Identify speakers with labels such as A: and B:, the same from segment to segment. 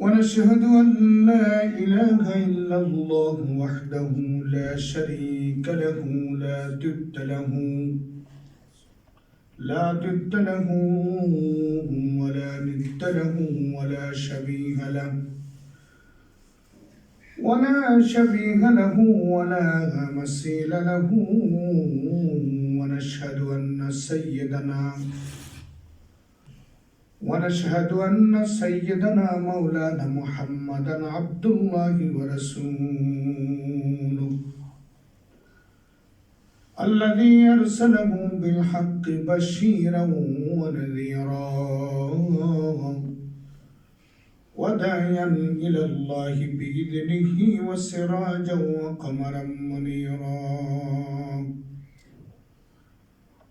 A: ونشهد أن لا إله إلا الله وحده لا شريك له لا ضد له لا ضد له ولا ند له ولا شبيه له ولا شبيه له ولا مثيل له ونشهد أن سيدنا ونشهد أن سيدنا مولانا محمدا عبد الله ورسوله. الذي أرسله بالحق بشيرا ونذيرا. وداعيا إلى الله بإذنه وسراجا وقمرا منيرا.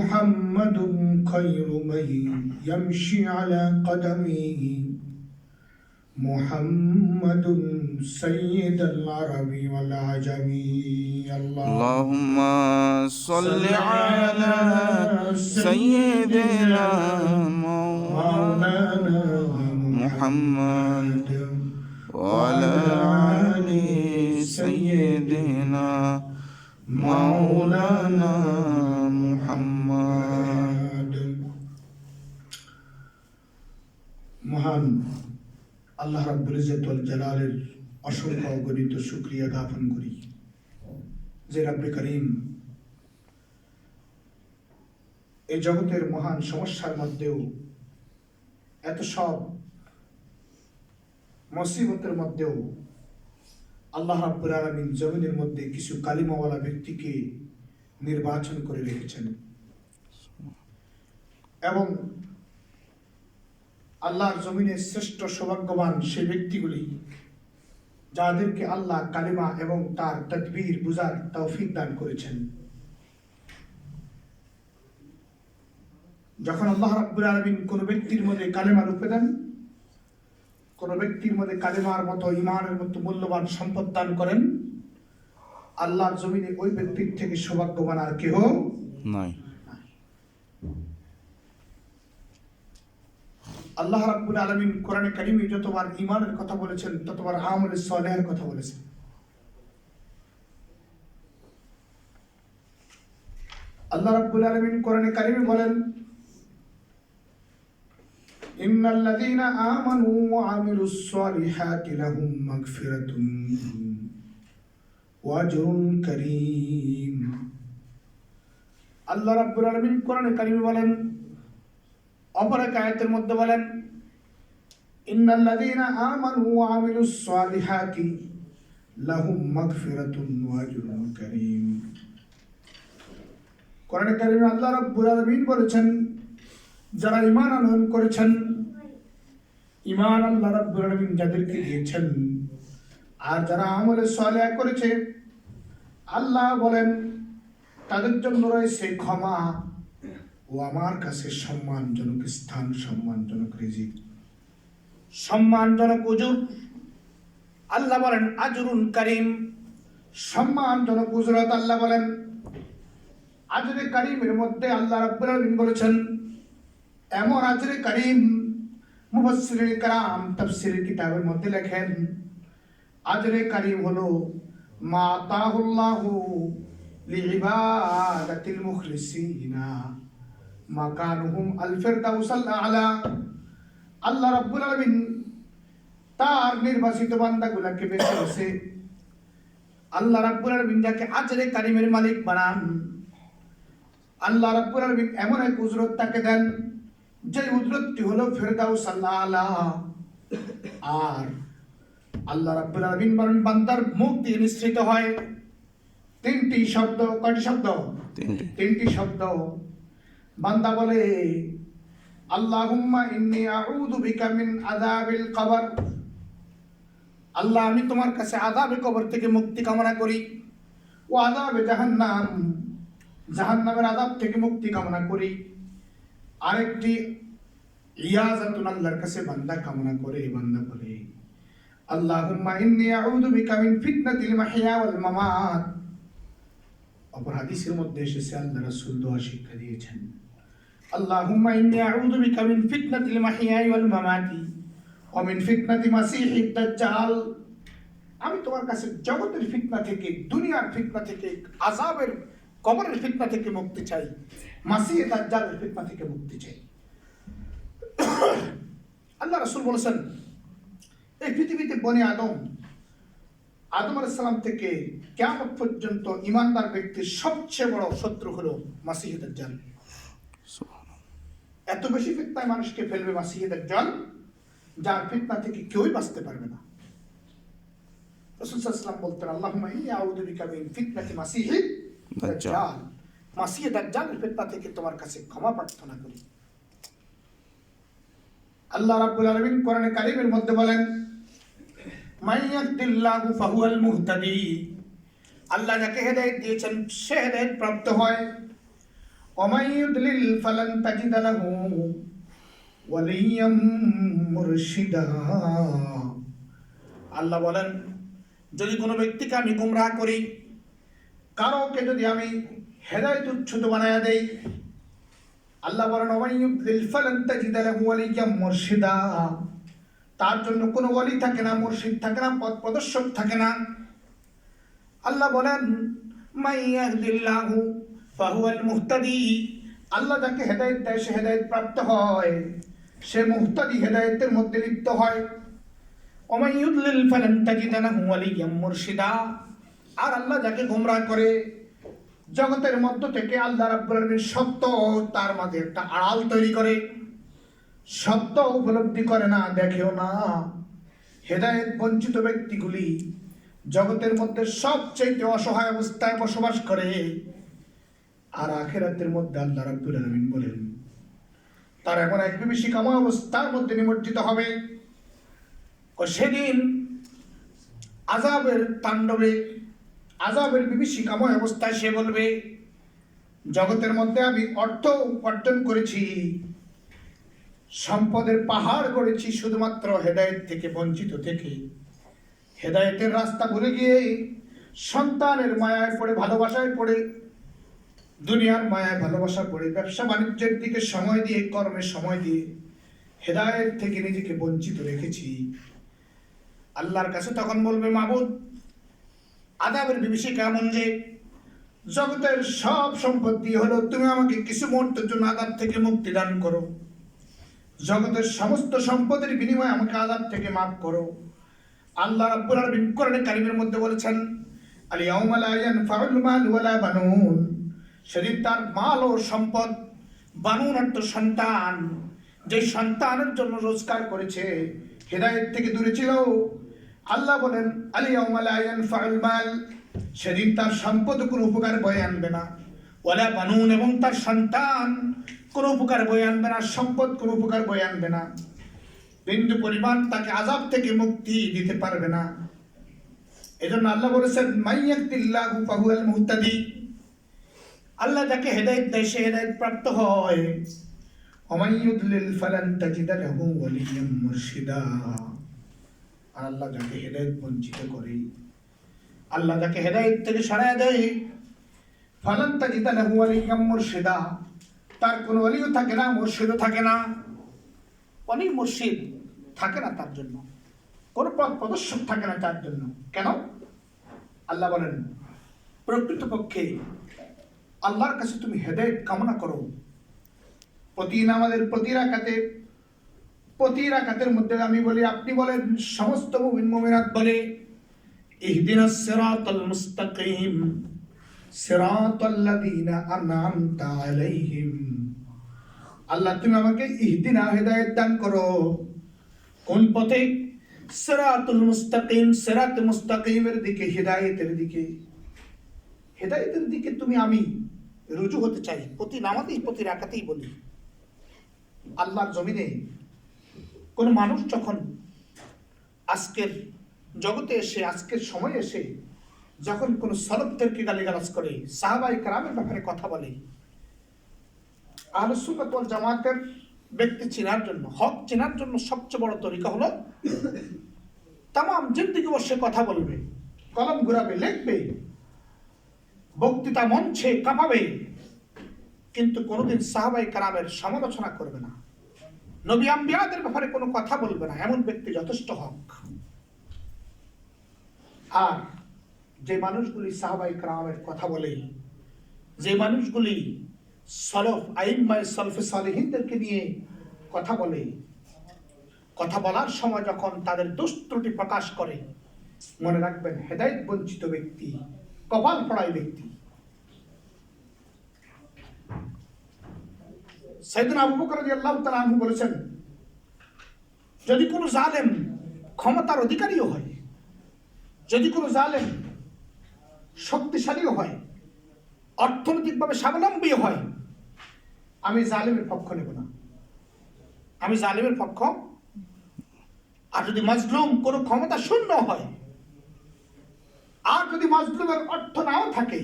A: محمد خير من يمشي على قدمه محمد سيد العرب والعجم. الله
B: اللهم صل على سيدنا مولانا محمد وعلى آل سيدنا مولانا
A: মহান আল্লাহ রাব্বুল ইজ্জত ওয়াল জালালের অসংখ্য অগণিত শুকরিয়া জ্ঞাপন করি। যে রাব্বে করিম, এই জগতের মহান সমস্যার মধ্যেও এত সব মুসিবতের মধ্যেও আল্লাহ রাব্বুল আলামিন জমিনের মধ্যে কিছু কালিমাওয়ালা ব্যক্তিকে নির্বাচন করে রেখেছেন। এবং আল্লাহর জমিনে শ্রেষ্ঠ সৌভাগ্যবান সেই ব্যক্তিগুলি যাদেরকে আল্লাহ কালিমা এবং তার তদবির বুঝার তৌফিক দান করেছেন। যখন আল্লাহ রাব্বুল আলামিন কোনো ব্যক্তির মধ্যে কালেমা রূপে দেন কোনো ব্যক্তির মধ্যে কালেমার মতো ইমানের মতো মূল্যবান সম্পদ দান করেন আল্লাহর জমিনে ওই ব্যক্তির থেকে সৌভাগ্যবান আর কেহ
B: নয়
A: আল্লাহ রাব্বুল আলামিন কোরআনে কারিমে যতবার ইমানের কথা বলেছেন ততবার আমল সালেহের কথা বলেছেন। আল্লাহ রাব্বুল আলামিন কোরআনে কারিমে বলেন আমানু ওয়া আমিলুস সালিহাতি লাহুম মাগফিরাতুন ওয়া আজরুন কারীম। আল্লাহ রাব্বুল আলামিন কোরআনে কারিমে বলেন অপর এক আয়াতের মধ্যে বলেন, ইন্নাল্লাযীনা আমানু ওয়া আমিলুস সালিহাতি লাহুম মাগফিরাতুন ওয়া আজরুন কারীম। কোরআনে কারিমে আল্লাহ রাব্বুল আলামিন বলেছেন, যারা ঈমান আনয়ন করেছেন, ঈমান আল্লাহ রাব্বুল আলামিন যাদেরকে দিয়েছেন, আর যারা আমলে সালেহ করেছে, আল্লাহ বলেন, তাদের জন্য রয়েছে ক্ষমা ও আমার কাছে সম্মানজনক স্থান, সম্মানজনক রিজিক। সম্মানজনক উজুর। আল্লাহ বলেন, আজরুন করিম। সম্মানজনক উজরত আল্লাহ বলেন। আজরে করিমের মধ্যে আল্লাহ রাব্বুল আলামিন বলেছেন, এমন আজরে করিম মুফাসসিরিন কারাম তাফসীর কিতাবের মধ্যে লেখেন, আজরে কারিম হলো, মা তাহুল্লাহু লিইবাদাতিল মুখলিসিনা। মাকানুহুম আল ফিরদাউসাল আলা। আল্লাহ রাব্বুল আলামিন তার নির্বাচিত বান্দাগুলাকে বেছে বেছে আল্লাহ রাব্বুল আলামিন যাকে আজরে কারিমের মালিক বানান। আল্লাহ রাব্বুল আলামিন এমন এক উজরত তাকে দেন যে উজরতটি হলো ফেরদাউস আল্লাহ আলা। আর আল্লাহ রাব্বুল আলামিন বলেন বান্দার মুখ দিয়ে নিঃসৃত হয় তিনটি শব্দ কয়টি শব্দ?
B: তিনটি
A: শব্দ। বান্দা বলে, আল্লাহুম্মা ইন্নী আউযু বিকা মিন আযাবিল কবর। আল্লাহ, আমি তোমার কাছে আযাবে কবর থেকে মুক্তি কামনা করি। ও আযাবে জাহান্নাম, জাহান্নামের আযাব থেকে মুক্তি কামনা করি। আরেকটি ইয়াজাতুন আল্লাহর কাছে বান্দা কামনা করে বান্দা বলে, আল্লাহুম্মা ইন্নী আউযু বিকা মিন ফিতনাতিল মাহইয়া ওয়াল মামাত। অপর হাদিসের মধ্যে এসেছে, আল্লাহ রাসূল দোয়া শিক্ষা দিয়েছেন। আউযু বিকা মিন ফিতনাতিল মাহইয়া ওয়াল মামাতি ওয়া মিন ফিতনাতি মাসিহিদ দাজ্জাল আমি তোমার কাছে জগতের ফিতনা থেকে, দুনিয়ার ফিতনা থেকে, আযাবের, কবরের ফিতনা থেকে মুক্তি চাই, মাসিহে দাজ্জালের ফিতনা থেকে মুক্তি চাই। আল্লাহ রাসূল বলেছেন, এই পৃথিবীতে বনে আদম আদম আলাইসালাম থেকে কেমন পর্যন্ত ইমানদার ব্যক্তির সবচেয়ে বড় শত্রু হলো মাসিহ দাজ্জাল। এত বেশি ফিতনায় মানুষকে ফেলবে মাসিহ দাজ্জাল যার ফিতনা থেকে কেউই বাঁচতে পারবে না। রাসূল সাল্লাল্লাহু আলাইহি বলতেন আউযু বিকা মাসিহি দাজ্জাল। মাসিহ দাজ্জালের ফিতনা থেকে তোমার কাছে ক্ষমা প্রার্থনা করি। আল্লাহ রাব্বুল আলামিন কোরআনে কারীমের মধ্যে বলেন মাইয়াহদিল্লাহু ফাহুয়াল মুহতাদি। আল্লাহ যাকে হেদায়েত দিয়েছেন সে হেদায়েত প্রাপ্ত হয়। ওমাই ইউদলিল ফালান তাজিদ লাহু ওয়ালিয়াম মুরশিদা আল্লাহ বলেন, যদি কোনো ব্যক্তিকে আমি গুমরাহ করি, কারোকে যদি আমি হেদায়েত উচ্ছুত বানায়া দেই, আল্লাহ বলেন ওমাই ইউদলিল ফালান তাজিদ তার জন্য কোনো ওয়ালি থাকে না, মুর্শিদ থাকে না, পথ প্রদর্শক থাকে না। আল্লাহ বলেন মাইয়াহদিল্লাহু ফাহুয়াল মুহতাদি, আল্লাহ যাকে হেদায়েত দেয়, সে হেদায়েত প্রাপ্ত হয়। সে মুহতাদি হেদায়েতের মধ্যে লিপ্ত হয়। ওমাই ইউদলিল ফালান তাজিদ লাহু ওয়ালিয়াম মুরশিদা। আর আল্লাহ যাকে গোমরাহ করে, জগতের মধ্য থেকে আল্লাহ রাব্বুল সত্য তার মাঝে একটা আড়াল তৈরি করে। সত্য উপলব্ধি করে না, দেখেও না। হেদায়েত বঞ্চিত ব্যক্তিগুলি জগতের মধ্যে সবচেয়ে অসহায় অবস্থায় বসবাস করে। আর আখেরাতের মধ্যে আল্লাহ রাব্বুল আলামিন বলেন, তার এমন এক বিভীষিকাময় অবস্থার মধ্যে নিমজ্জিত হবে। ও সেদিন আজাবের তাণ্ডবে আজাবের বিভীষিকাময় অবস্থায় সে বলবে, জগতের মধ্যে আমি অর্থ উপার্জন করেছি, সম্পদের পাহাড় গড়েছি শুধুমাত্র হেদায়েত থেকে, বঞ্চিত থেকে। হেদায়েতের রাস্তা ভুলে গিয়ে সন্তানের মায়ায় পড়ে, ভালোবাসায় পড়ে দুনিয়ার মায়ায় ভালোবাসা করে, ব্যবসা বাণিজ্যের দিকে সময় দিয়ে, কর্মে সময় দিয়ে হেদায়েত থেকে নিজেকে বঞ্চিত রেখেছি। আল্লাহর কাছে তখন বলবে, মাবুদ, আদাবের বিভীষিকা এমন যে? জগতের সব সম্পত্তি হলো, তুমি আমাকে কিছু মুহূর্তের জন্য আদাব থেকে মুক্তি দান করো। জগতের সমস্ত সম্পদের বিনিময়ে আমাকে আজাব থেকে মাফ করো। আল্লাহ রাব্বুল আলামিন কোরআনে কারিমের মধ্যে বলেছেন আল ইয়াউমা লা ইয়ানফাউল মাল ওয়ালা বানুন। সেদিন তার মাল ও সম্পদ বানুন অর্থ সন্তান। যে সন্তানের জন্য রোজগার করেছে, হেদায়েত থেকে দূরে ছিল। আল্লাহ বলেন আলী ইয়াউমা লা ইয়ানফাউল মাল। সেদিন তার সম্পদ কোনো উপকার বয়ে আনবে না। ওলা বানুন এবং তার সন্তান কোনো উপকার বয়ে আনবে না, সম্পদ কোনো উপকার বয়ে আনবে না। বিন্দু পরিমাণ তাকে আজাব থেকে মুক্তি দিতে পারবে না। এজন্য আল্লাহ বলেছেন মাইয়াক্তিল্লাহু ফাহুয়াল মুহতাদি। আল্লাহ যাকে হেদায়েত দেয়, সে হেদায়েত প্রাপ্ত হয়। ওমাই ইউদলিল ফালান তাজিদা লাহু ওয়ালিয়াম মুরশিদা। আল্লাহ যাকে হেদায়েত বঞ্চিত করে, আল্লাহ যাকে হেদায়েত থেকে সরায় দেয়, ফালান তাজিদা লাহু আলাইয়াম মুরশিদা। তার কোনো অলিও থাকে না, মুর্শিদও থাকে না। অনেক মুর্শিদ থাকে না তার জন্য। কোন পথ প্রদর্শক থাকে না তার জন্য। কেন? আল্লাহ বলেন, প্রকৃতপক্ষে আল্লাহর কাছে তুমি হেদায়েত কামনা করো। প্রতি নামাজের প্রতি রাকাতে, প্রতি রাকাতের মধ্যে আমি বলি, আপনি বলেন, সমস্ত মুমিন মুমিনাত বলে ইহদিনাস সিরাতাল মুস্তাকিম সিরাতাল লাযিনা আনআমতা আলাইহিম। আল্লাহ, তুমি আমাকে ইহদিনা হেদায়েত দান করো। কোন পথে? সিরাতুল মুস্তাকিম, সিরাত মুস্তাকিমের দিকে, হেদায়েতের দিকে। হেদায়েতের দিকে তুমি আমি রুজু হতে চাই। প্রতি নামাতেই প্রতি রাকাতেই বলি। আল্লাহর জমিনে কোন মানুষ যখন আজকের জগতে এসে, আজকের সময় এসে যখন কোন সলবদেরকে গালিগালাজ করে সাহাবাই কারামের ব্যাপারে কথা বলে আহলুসুন্নাত ওয়াল জামাতের ব্যক্তি চেনার জন্য, হক চেনার জন্য সবচেয়ে বড় তরিকা হলো তাম জিন্দিগি বসে কথা বলবে, কলম ঘুরাবে, লিখবে বক্তৃতা মঞ্চে কাঁপাবে। কিন্তু কোনোদিন সাহাবাই কারামের সমালোচনা করবে না। নবী আম্বিয়াদের ব্যাপারে কোনো কথা বলবে না। এমন ব্যক্তি যথেষ্ট হক। আর যে মানুষগুলি সাহাবাই কারামের কথা বলে, যে মানুষগুলি সলফ আইম্মায় সলফে সালেহিনদেরকে নিয়ে কথা বলে, কথা বলার সময় যখন তাদের দোষ ত্রুটি প্রকাশ করে, মনে রাখবেন হেদায়ত বঞ্চিত ব্যক্তি কপাল পড়াই ব্যক্তি সাইদিন আবু বকর তাআলা আনহু বলেছেন, যদি কোনো জালেম ক্ষমতার অধিকারীও হয়, যদি কোনো জালেম শক্তিশালীও হয়, অর্থনৈতিকভাবে স্বাবলম্বী হয়, আমি জালিমের পক্ষ নেব না। আমি জালিমের পক্ষ, আর যদি মাজলুম কোনো ক্ষমতা শূন্য হয় আর যদি মাজলুমের অর্থ নাও থাকে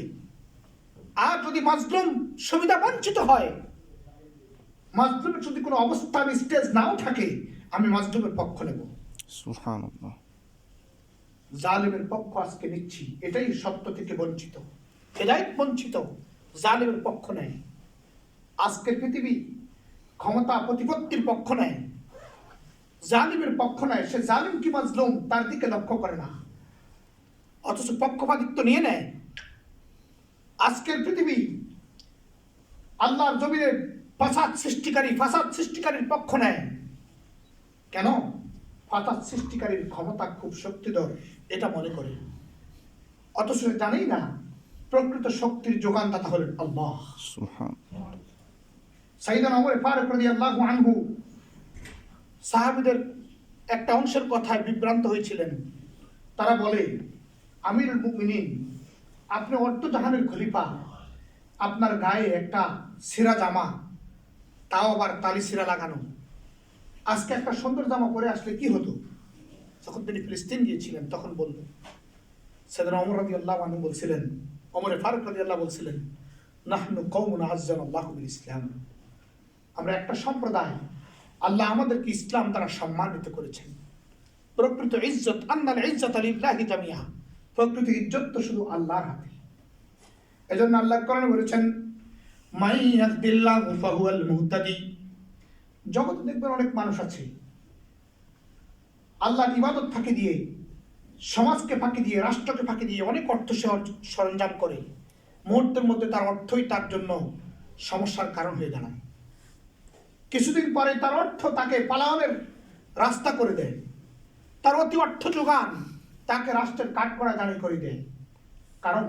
A: আর যদি মাজলুম সুবিধা বঞ্চিত হয় মাজলুমের যদি কোনো অবস্থান স্টেজ নাও থাকে আমি মাজলুমের পক্ষ নেব। জালিমের পক্ষ আজকে নিচ্ছি এটাই সত্য থেকে বঞ্চিত। হেদায়ত বঞ্চিত জালিমের পক্ষ নেয়। আজকের পৃথিবী ক্ষমতা প্রতিপত্তির পক্ষ নেয়। জালিমের পক্ষ নেয় সে জালিম কি মাজলুম তার দিকে লক্ষ্য করে না। অথচ পক্ষপাতিত্ব নিয়ে নেয়। আজকের পৃথিবী আল্লাহর জমিনের ফাসাদ সৃষ্টিকারী ফাসাদ সৃষ্টিকারীর পক্ষ নেয়। কেন? ফাসাদ সৃষ্টিকারীর ক্ষমতা খুব শক্তিধর এটা মনে করে। অথচ জানেই না প্রকৃত শক্তির যোগানদাতা হলেন আল্লাহ। সাইদান ওমর ফারুক রাদিয়াল্লাহু আনহু সাহাবীদের একটা অংশের কথায় বিভ্রান্ত হয়েছিলেন। তারা বলে আমিরুল মুমিনিন, আপনি অর্থজাহানের খলিফা। আপনার গায়ে একটা সিরা জামা, তাও আবার তালি সিরা লাগানো। আজকে একটা সুন্দর জামা পরে আসলে কি হতো? যখন তিনি ফিলিস্তিন গিয়েছিলেন, তখন বলল, সেদিন অমর রাজি আল্লাহ আনহু বলছিলেন অমরে ফারুক রাজি আল্লাহ বলছিলেন, নাহনু কৌমুন আজ্জান আল্লাহ বিল ইসলাম। আমরা একটা সম্প্রদায়, আল্লাহ আমাদেরকে ইসলাম দ্বারা সম্মানিত করেছেন। প্রকৃত ইজ্জত আন্নাল ইজ্জত আলিল্লাহি জামিয়া প্রকৃত ইজ্জত তো শুধু আল্লাহর হাতে। এজন্য আল্লাহ কোরআনে বলেছেন মুহতাদি। জগতে দেখবেন অনেক মানুষ আছে, আল্লাহর ইবাদত ফাঁকি দিয়ে, সমাজকে ফাঁকি দিয়ে, রাষ্ট্রকে ফাঁকি দিয়ে অনেক অর্থ সে সরঞ্জাম করে। মুহূর্তের মধ্যে তার অর্থই তার জন্য সমস্যার কারণ হয়ে দাঁড়ায়। কিছুদিন পরে তার অর্থ তাকে পালায়নের রাস্তা করে দেয়। তার অতি অর্থ যোগান তাকে রাষ্ট্রের কাঠ করা দাঁড়িয়ে করে দেয়। কারণ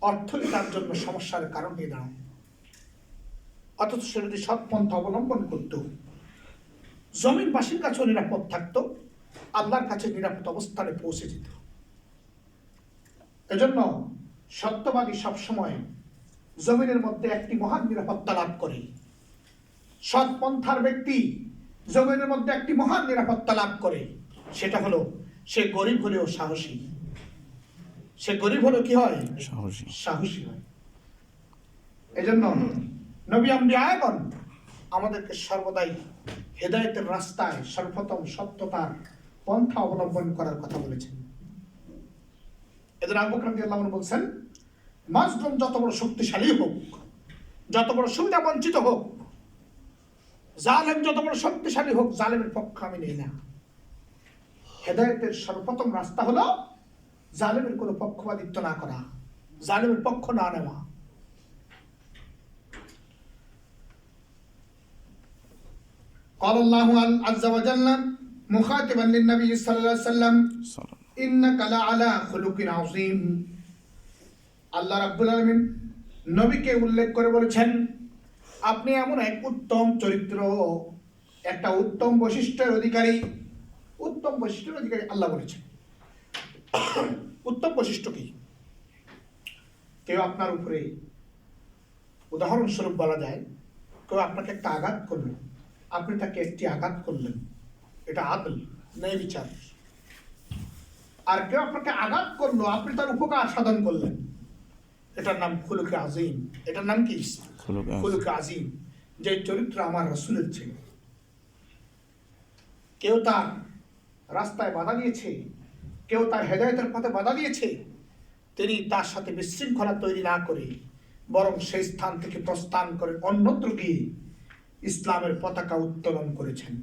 A: অর্থই তার জন্য সমস্যার কারণ হয়ে দাঁড়ায়। অথচ সে যদি সৎ পন্থা অবলম্বন করত জমিনবাসীর কাছেও নিরাপদ থাকতো, আল্লাহর কাছে নিরাপদ অবস্থানে পৌঁছে যেত। এজন্য সত্যবাদী সবসময় জমিনের মধ্যে একটি মহান নিরাপত্তা লাভ করে। সৎ পন্থার ব্যক্তি জমিনের মধ্যে একটি মহান নিরাপত্তা লাভ করে। সেটা হলো সে গরিব হলেও সাহসী। সে গরিব হলেও কি হয়?
B: সাহসী।
A: সাহসী হয়। এজন্য নবী আম্বিয়াগণ আমাদেরকে সর্বদাই হেদায়েতের রাস্তায় সর্বপ্রথম সত্যতার পন্থা অবলম্বন করার কথা বলেছেন। এদের আবু বকর রাদিয়াল্লাহু আনহু বলছেন মাজলুম যত বড় শক্তিশালী হোক যত বড় সুবিধা বঞ্চিত হোক জালেম যত বড় শক্তিশালী হোক জালেমের পক্ষ আমি নেই না। হেদায়তের সর্বপ্রথম রাস্তা হলো জালেমের কোনো পক্ষপাতিত্ব না করা জালেমের পক্ষ না নেওয়া قال الله عز وجل مخاطبا للنبي صلى الله عليه وسلم
B: সালাম
A: ইন্নাকা লাআলা খুলুকিন আযীম আল্লাহ রাব্বুল আলামিন নবীকে উল্লেখ করে বলেছেন আপনি এমন এক উত্তম চরিত্র একটা উত্তম বৈশিষ্ট্যের অধিকারী উত্তম বৈশিষ্ট্যের অধিকারী আল্লাহ বলেছেন। উত্তম বৈশিষ্ট্য কি? কেউ আপনার উপরে উদাহরণস্বরূপ বলা যায় কেউ আপনাকে একটা আঘাত করল আপনি তাকে একটি আঘাত করলেন এটা আদল ন্যায় বিচার। আর কেউ আপনাকে আঘাত করল আপনি তার উপকার সাধন করলেন। এটার নাম খুলুকে আজিম। এটার নাম কি।
B: খুলুকে আজিম।
A: যে চরিত্র আমার রসুলের ছিল। কেউ তার রাস্তায় বাধা দিয়েছে। কেউ তার হেদায়তের পথে বাধা দিয়েছে। তিনি তার সাথে বিশৃঙ্খলা তৈরি না করে, বরং সেই স্থান থেকে প্রস্থান করে অন্যত্র গিয়ে ইসলামের পতাকা উত্তোলন করেছেন।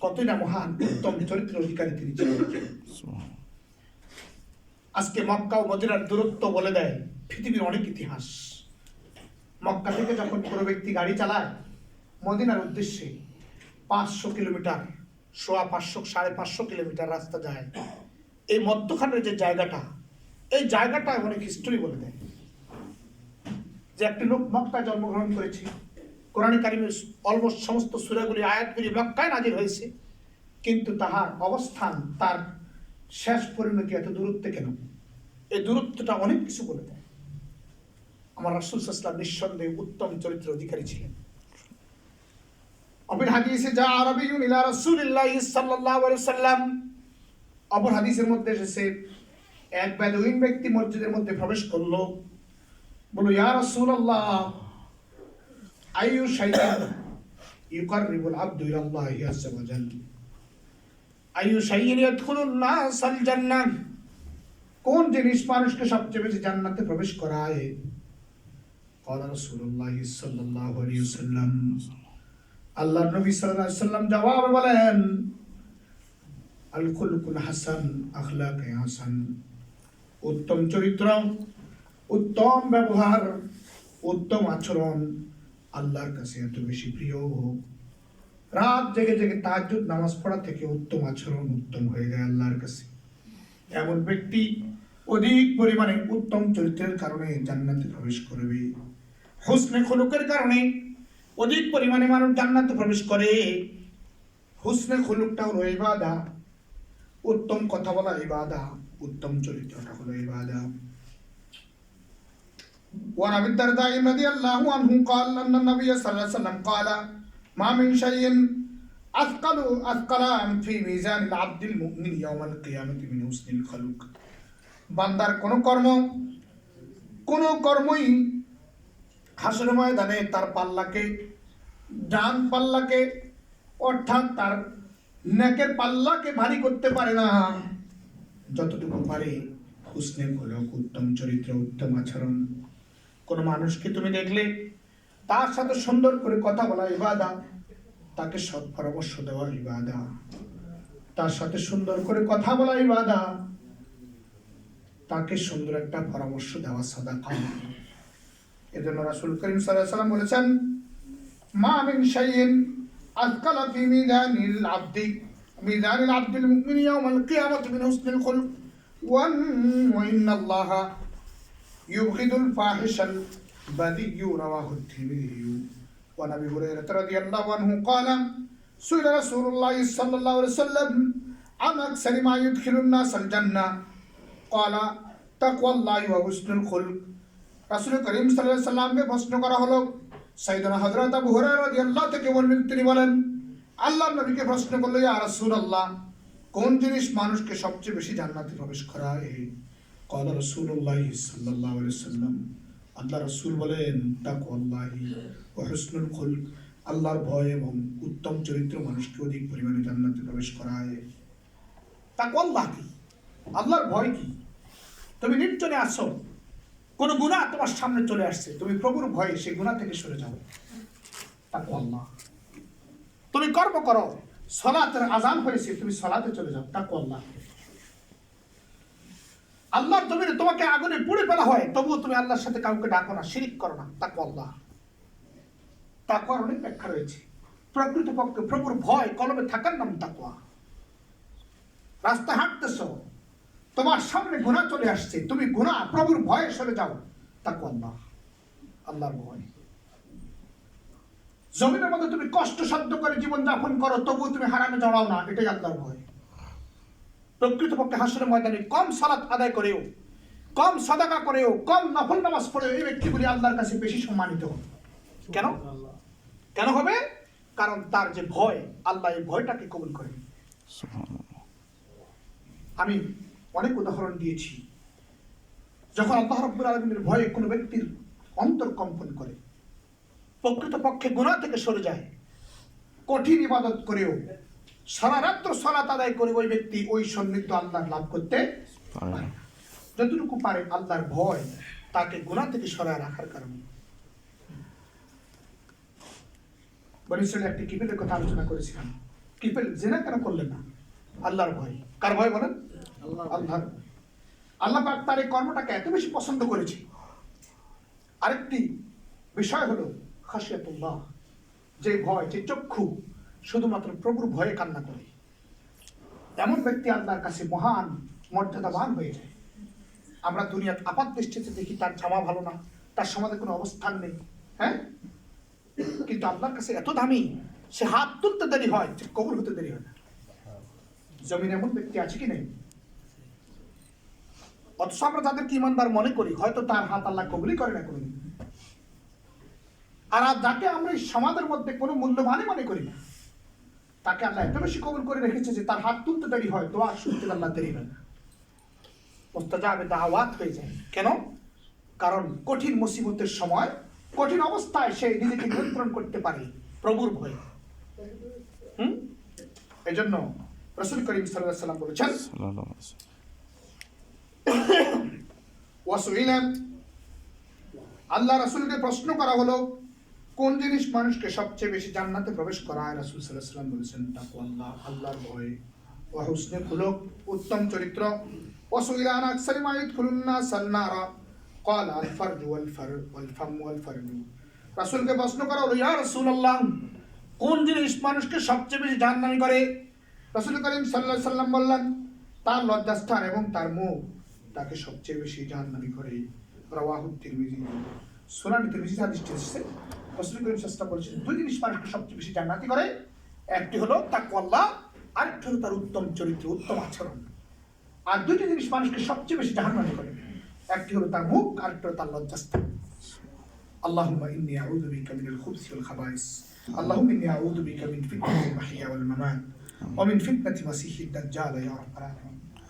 A: কতই না মহান, উত্তম চরিত্র অধিকারী তিনি ছিলেন। আজকে মক্কা ও মদিনার দূরত্ব বলে দেয় পৃথিবীর অনেক ইতিহাস। মক্কা থেকে যখন কোনো ব্যক্তি গাড়ি চালায়, মদিনার উদ্দেশ্যে পাঁচশো কিলোমিটার সোয়া পাঁচশো, সাড়ে পাঁচশো কিলোমিটার রাস্তা যায়। এই মধ্যখানের যে জায়গাটা, এই জায়গাটা অনেক হিস্টোরি বলে দেয়। যে একটি লোক মক্কায় জন্মগ্রহণ করেছে। কোরআন কারিমের অলমোস্ট সমস্ত সুরাগুলি, আয়াতগুলি মক্কায় নাজির হয়েছে। কিন্তু তাহার অবস্থান, তার শেষ পরিণতি এত দূরত্বে কেন? এই দূরত্বটা অনেক কিছু বলে দেয়। আমার রাসুল সাল্লাম নিঃসন্দেহে উত্তম চরিত্র অধিকারী ছিলেন। অপর হাদিসে যা আরবিয়ুন ইলা রাসূলিল্লাহ সাল্লাল্লাহু আলাইহি সাল্লাম অপর হাদিসের মধ্যে এসেছে এক বেদুইন ব্যক্তি মসজিদের মধ্যে প্রবেশ করলো বলো ইয়া রাসূলুল্লাহ আইয়ু শাইইন ইউকাররিবুল আবদু ইলাল্লাহি আযজা ওয়া জাল্লা আইয়ু শাইইন ইয়াদখুলুন নাস আল জান্নাহ কোন জিনিস মানুষকে সবচেয়ে বেশি জান্নাতে প্রবেশ করায় قال رسول الله صلى الله عليه وسلم আল্লাহ নবী সাল্লাল্লাহু সাল্লাম জবাবে বলেন, আল হাসান, আখলাক হাসান। উত্তম চরিত্র, উত্তম ব্যবহার, উত্তম আচরণ আল্লাহর কাছে এত বেশি প্রিয় হোক। রাত জেগে জেগে তাহাজ্জুদ, নামাজ পড়া থেকে উত্তম আচরণ উত্তম হয়ে যায় আল্লাহর কাছে। এমন ব্যক্তি অধিক পরিমাণে উত্তম চরিত্রের কারণে জান্নাতে প্রবেশ করবে। হুসনে খুলুকের কারণে অধিক পরিমাণে মানুষ জান্নাতে প্রবেশ করে হুসনে খুলুকটা হলো ইবাদা উত্তম কথা বলা ইবাদা উত্তম চরিত্রটা হলো ইবাদা وعن ابي الدرداء رضي الله عنه قال ان النبي صلى الله عليه وسلم قال ما من شيء اثقل اثقل في ميزان العبد المؤمن يوم القيامه من حسن الخلق বান্দার কোন কর্ম কোন কর্মই হাসর ময়দানে তার পাল্লাকে, ডান পাল্লাকে, অর্থাৎ তার নেকের পাল্লাকে ভারী করতে পারে না। যতটুকু পারে হুসনে খোলক, উত্তম চরিত্র, উত্তম আচরণ। কোন মানুষকে তুমি দেখলে তার সাথে সুন্দর করে কথা বলা ইবাদা, তাকে সৎ পরামর্শ দেওয়া ইবাদা। তার সাথে সুন্দর করে কথা বলা ইবাদা, তাকে সুন্দর একটা পরামর্শ দেওয়া সাদাকা এজন্য রাসূল করিম সাল্লাল্লাহু আলাইহি ওয়াসাল্লাম বলেছেন মা মিন শাইইন আযকালা ফি মিজানিল আবদি মিজানিল আবদিল মুমিন ইয়াউমাল কিয়ামাতি মিন হুসনিল খুলক ওয়ান ওয়া ইন্নাল্লাহা ইউবগিদুল ফাহিশাল বাদিয়্য রাওয়াহু الترمذي وعن ابي هريره رضي الله عنه قال سئل رسول الله صلى الله عليه وسلم عن اكثر ما يدخل الناس الجنه قال তাকওয়া আল্লাহি ওয়া হুসনুল খুলক রাসুল করিম সাল্লামকে প্রশ্ন করা হলো, সাইদনা হজরত আবু হরারদি আল্লাহ থেকে বলবেন তিনি বলেন, আল্লাহ নবীকে প্রশ্ন করল, ইয়া রাসুল আল্লাহ কোন জিনিস মানুষকে সবচেয়ে বেশি জান্নাতে প্রবেশ করা এই কল রসুল্লাহ সাল্লাহ সাল্লাম, আল্লাহ রসুল বলেন তা কল্লাহি ও হসনুল খুল আল্লাহর ভয় এবং উত্তম চরিত্র মানুষকে অধিক পরিমাণে জান্নাতে প্রবেশ করা তাকু আল্লাহ কি? আল্লাহর ভয় কি? তুমি নির্জনে আসো কোন গুণা তোমার সামনে চলে আসছে। তুমি প্রভুর ভয়ে সেই গুণা থেকে সরে যাও। তাকু আল্লাহ তুমি কর্ম করো। সলাতের আজান হয়েছে, তুমি সলাতে চলে যাও। তাকু আল্লাহ আল্লাহর জমিনে তোমাকে আগুনে পুড়ে ফেলা হয়, তবুও তুমি আল্লাহর সাথে কাউকে ডাকো না, শিরিক করো না। তাকু আল্লাহ তাকুয়ার অনেক ব্যাখ্যা রয়েছে। প্রকৃতপক্ষে প্রভুর ভয় কলমে থাকার নাম তাকুয়া। রাস্তায় হাঁটতেছ তোমার সামনে গুণা চলে আসছে। তুমি গুণা, প্রভুর ভয়ে সরে যাও। তাকু আল্লাহ আল্লাহর ভয়। জমিনের মধ্যে তুমি কষ্ট সাধ্য করে জীবন যাপন করো, তবুও তুমি হারামে জড়াও না। এটাই আল্লাহর ভয়। প্রকৃতপক্ষে হাসরের ময়দানে কম সালাত আদায় করেও, কম সাদাকা করেও, কম নফল নামাজ পড়েও এই ব্যক্তিগুলি আল্লাহর কাছে বেশি সম্মানিত। হবে কেন? কেন হবে? কারণ তার যে ভয়, আল্লাহ এই ভয়টাকে কবুল
B: সুবহানাল্লাহ
A: আমি অনেক উদাহরণ দিয়েছি। যখন আল্লাহ রব্বুল আলমিনের ভয়ে কোনো ব্যক্তির অন্তর কম্পন করে, প্রকৃতপক্ষে গুণা থেকে সরে যায়, কঠিন ইবাদত করেও সারা রাত্র সলাত আদায় করে ওই ব্যক্তি ওই সমৃদ্ধ আল্লাহ লাভ করতে
B: পারে
A: যতটুকু পারে আল্লাহর ভয় তাকে গুণা থেকে সরায় রাখার কারণে। বরিশালে একটি কিপেলের কথা আলোচনা করেছিলাম। কিপেল জেনা কেন করলেন না? আল্লাহর ভয়। কার ভয় বলেন? আল্লাহ পাক তার এই কর্মটাকে এত বেশি পছন্দ করেছে। আরেকটি বিষয় হলো খাসিয়াতুল্লাহ যে ভয় যে চক্ষু শুধুমাত্র প্রভুর ভয়ে কান্না করে। এমন ব্যক্তি আল্লাহর কাছে মহান মর্যাদাবান হয়ে যায়। আমরা দুনিয়ার আপাত দৃষ্টিতে দেখি তার জামা ভালো না তার সমাজে কোনো অবস্থান নেই হ্যাঁ? কিন্তু আল্লাহর কাছে এত দামি সে হাত তুলতে দেরি হয় সে কবুল হতে দেরি হয় না। জমিন এমন ব্যক্তি আছে কি নেই? অথচ আমরা তাদেরকে ইমানদার মনে করি, হয়তো তার হাত আল্লাহ কবুলই করে না কোনদিন। আর আর যাকে আমরা এই সমাজের মধ্যে কোনো মূল্যবানই মনে করি না, তাকে আল্লাহ এত বেশি কবুল করে রেখেছে যে তার হাত তুলতে দেরি হয়, দোয়া শুনতে আল্লাহ দেরি হয় মোস্তাজাবে দাওয়াত হয়ে যায়। কেন? কারণ কঠিন মুসিবতের সময়, কঠিন অবস্থায় সে নিজেকে নিয়ন্ত্রণ করতে পারে প্রভুর ভয়ে। হুম? এই জন্য রসুল করিম সাল্লাহ সাল্লাম বলেছেন
B: সাল্লাল্লাহু আলাইহি ওয়াসাল্লাম।
A: ওয়াসুইলেন আল্লাহ রাসূলকে প্রশ্ন করা হলো কোন জিনিস মানুষকে সবচেয়ে বেশি জান্নাতে প্রবেশ করায় রাসূল সাল্লাল্লাহু আলাইহি ওয়াসাল্লাম বলেছেন তাকওয়াল্লাহ আল্লাহর ভয় ওয়া হুসনে খুলুক উত্তম চরিত্র ওয়াসুইলা আন আকসারি মা ইয়াদখুলুন নাস আন-নারা قال الفرج والفر والفم والفرج রাসূলকে প্রশ্ন করা হলো ইয়া রাসূলুল্লাহ কোন জিনিস মানুষকে সবচেয়ে বেশি জাহান্নামী করে রাসূল করিম সাল্লাল্লাহু আলাইহি সাল্লাম বললেন তার লজ্জাস্থান এবং তার মুখ তাকে সবচেয়ে বেশি জাহান্নামি করে রাওয়াহুদ তিরমিজি। সোনানি তিরমিজি হাদিসটি এসেছে রসুল করিম চেষ্টা করেছেন দুই জিনিস মানুষকে সবচেয়ে বেশি জান্নাতি করে, একটি হলো তাকওয়াল্লাহ, আরেকটি হলো তার উত্তম চরিত্র, উত্তম আচরণ। আর দুইটি জিনিস মানুষকে সবচেয়ে বেশি জাহান্নামি করে, একটি হলো তার মুখ, আরেকটি হলো তার লজ্জাস্থান। اللهم إني أعوذ بك من الخبث ওয়াল اللهم إني أعوذ بك من فتنة المحيا মাহিয়া ومن فتنة مسيح الدجال يا رب العالمين